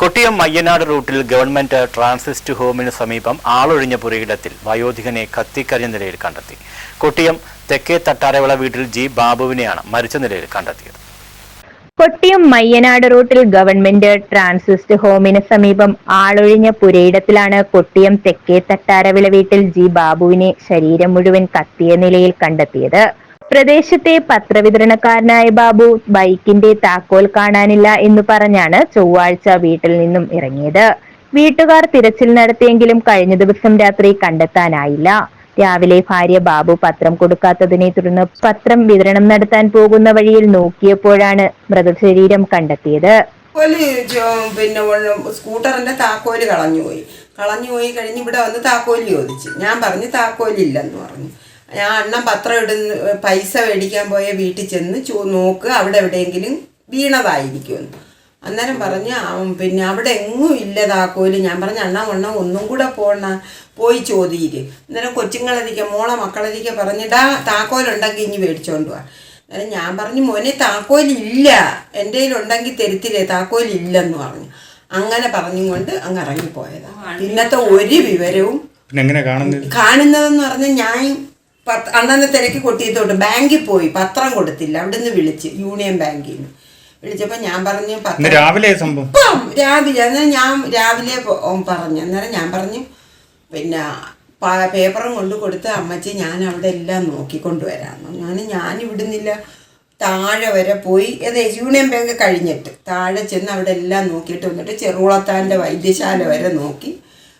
കൊട്ടിയം മയ്യനാട് റൂട്ടിൽ government transit ഹോമിന് സമീപം ആളൊഴിഞ്ഞ പുരയിടത്തിൽ വയോധികനെ കത്തിക്കരിഞ്ഞ നിലയിൽ കണ്ടെത്തി. കൊട്ടിയം തെക്കേ തട്ടാരവിള വീട്ടിൽ ജി ബാബുവിനെയാണ് മരിച്ച നിലയിൽ കണ്ടെത്തിയത്. കൊട്ടിയം മയ്യനാട് റൂട്ടിൽ ഗവൺമെന്റ് ട്രാൻസിസ്റ്റ് ഹോമിന് സമീപം ആളൊഴിഞ്ഞ പുരയിടത്തിലാണ് കൊട്ടിയം തെക്കേ തട്ടാരവിള വീട്ടിൽ ജി ബാബുവിനെ ശരീരം മുഴുവൻ കത്തിയ നിലയിൽ കണ്ടെത്തിയത്. പ്രദേശത്തെ പത്രവിതരണക്കാരനായ ബാബു ബൈക്കിന്റെ താക്കോൽ കാണാനില്ല എന്ന് പറഞ്ഞാണ് ചൊവ്വാഴ്ച വീട്ടിൽ നിന്നും ഇറങ്ങിയത്. വീട്ടുകാർ തിരച്ചിൽ നടത്തിയെങ്കിലും കഴിഞ്ഞ ദിവസം രാത്രി കണ്ടെത്താനായില്ല. രാവിലെ ഭാര്യ ബാബു പത്രം കൊടുക്കാത്തതിനെ തുടർന്ന് പത്രം വിതരണം നടത്താൻ പോകുന്ന വഴിയിൽ നോക്കിയപ്പോഴാണ് മൃതശരീരം കണ്ടെത്തിയത്. പിന്നെ സ്കൂട്ടറിന്റെ താക്കോൽ കളഞ്ഞുപോയി. കളഞ്ഞുപോയി കഴിഞ്ഞ് ഇവിടെ വന്ന് താക്കോൽ ചോദിച്ചു. ഞാൻ പറഞ്ഞു താക്കോലില്ലെന്ന് പറഞ്ഞു. ഞാൻ അണ്ണൻ പത്രം ഇടുന്ന പൈസ മേടിക്കാൻ പോയ വീട്ടിൽ ചെന്ന് ചോ നോക്ക് അവിടെ എവിടെയെങ്കിലും വീണതായിരിക്കും. അന്നേരം പറഞ്ഞ് അവൻ പിന്നെ അവിടെ എങ്ങും ഇല്ലതാക്കോൽ ഞാൻ പറഞ്ഞ അണ്ണ ഒണ്ണ ഒന്നും കൂടെ പോണ പോയി ചോദിയിര് അന്നേരം കൊച്ചുങ്ങളതിക്ക മോളെ മക്കളതിക്ക പറഞ്ഞിടാ താക്കോലുണ്ടെങ്കിൽ ഇനി മേടിച്ചോണ്ട് പോവാ അന്നേരം ഞാൻ പറഞ്ഞു മോനെ താക്കോലില്ല എന്റെ കയ്യിലുണ്ടെങ്കിൽ തരുത്തില്ലേ താക്കോലില്ലെന്ന് പറഞ്ഞു. അങ്ങനെ പറഞ്ഞും കൊണ്ട് അങ്ങ് ഇറങ്ങിപ്പോയതാണ് ഇന്നത്തെ ഒരു വിവരവും കാണുന്നതെന്ന് പറഞ്ഞാൽ ഞാൻ പത്ത് അന്നന്ന് തിരക്ക് കൊട്ടിയത്തോട്ട് ബാങ്കിൽ പോയി പത്രം കൊടുത്തില്ല. അവിടുന്ന് വിളിച്ച് യൂണിയൻ ബാങ്കിൽ നിന്ന് വിളിച്ചപ്പോൾ ഞാൻ പറഞ്ഞു പത്രം രാവിലെ സംഭവം? ഇപ്പം രാവിലെ അന്നേരം ഞാൻ രാവിലെ പറഞ്ഞു അന്നേരം ഞാൻ പറഞ്ഞു പിന്നെ പേപ്പറും കൊണ്ട് കൊടുത്ത് അമ്മച്ചി ഞാൻ അവിടെ എല്ലാം നോക്കിക്കൊണ്ട് വരാമെന്ന് ഞാൻ ഞാൻ ഇവിടുന്നില്ല താഴെ വരെ പോയി അതെ യൂണിയൻ ബാങ്ക് കഴിഞ്ഞിട്ട് താഴെ ചെന്ന് അവിടെ എല്ലാം നോക്കിയിട്ട് വന്നിട്ട് ചെറുകുളത്താന്റെ വൈദ്യശാല വരെ നോക്കി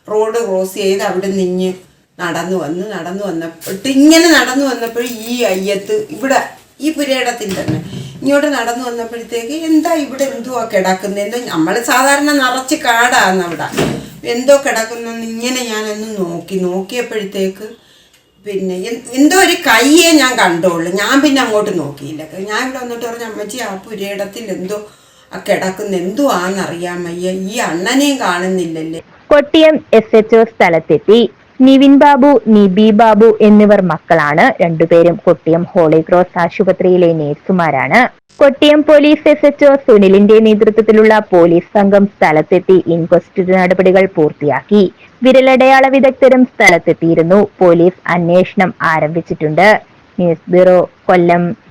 റോഡ് ക്രോസ് ചെയ്ത് അവിടെ നിന്ന് നടന്നു വന്ന് നടന്നു വന്നപ്പോട്ട് ഇങ്ങനെ നടന്നു വന്നപ്പോൾ ഈ അയ്യത്ത് ഇവിടെ ഈ പുരയിടത്തിൽ തന്നെ. ഇങ്ങോട്ട് നടന്നു വന്നപ്പോഴത്തേക്ക് എന്താ ഇവിടെ എന്തുവാ കിടക്കുന്നത് എന്തോ നമ്മൾ സാധാരണ നിറച്ച് കാടാന്ന് അവിടെ. എന്തോ കിടക്കുന്നെന്ന് ഇങ്ങനെ ഞാനൊന്ന് നോക്കി നോക്കിയപ്പോഴത്തേക്ക് പിന്നെ എന്തോ ഒരു കയ്യെ ഞാൻ കണ്ടോളൂ ഞാൻ പിന്നെ അങ്ങോട്ട് നോക്കിയില്ല. ഞാൻ ഇവിടെ വന്നിട്ട് പറഞ്ഞ അമ്മച്ചി ആ പുരയിടത്തിൽ എന്തോ ആ കിടക്കുന്ന എന്തോ ആണെന്നറിയാൻ ഈ അണ്ണനെയും കാണുന്നില്ലല്ലേ. കൊട്ടിയം എസ് എച്ച് സ്ഥലത്തെത്തി. നിവിൻ ബാബു നിബി ബാബു എന്നിവർ മക്കളാണ്. രണ്ടുപേരും കൊട്ടിയം ഹോളി ക്രോസ് ആശുപത്രിയിലെ നേഴ്സുമാരാണ്. കൊട്ടിയം പോലീസ് എസ് എച്ച്ഒ സുനിലിന്റെ നേതൃത്വത്തിലുള്ള പോലീസ് സംഘം സ്ഥലത്തെത്തി ഇൻക്വസ്റ്റ് നടപടികൾ പൂർത്തിയാക്കി. വിരലടയാള വിദഗ്ധരും സ്ഥലത്തെത്തിയിരുന്നു. പോലീസ് അന്വേഷണം ആരംഭിച്ചിട്ടുണ്ട്. News bureau Kollam.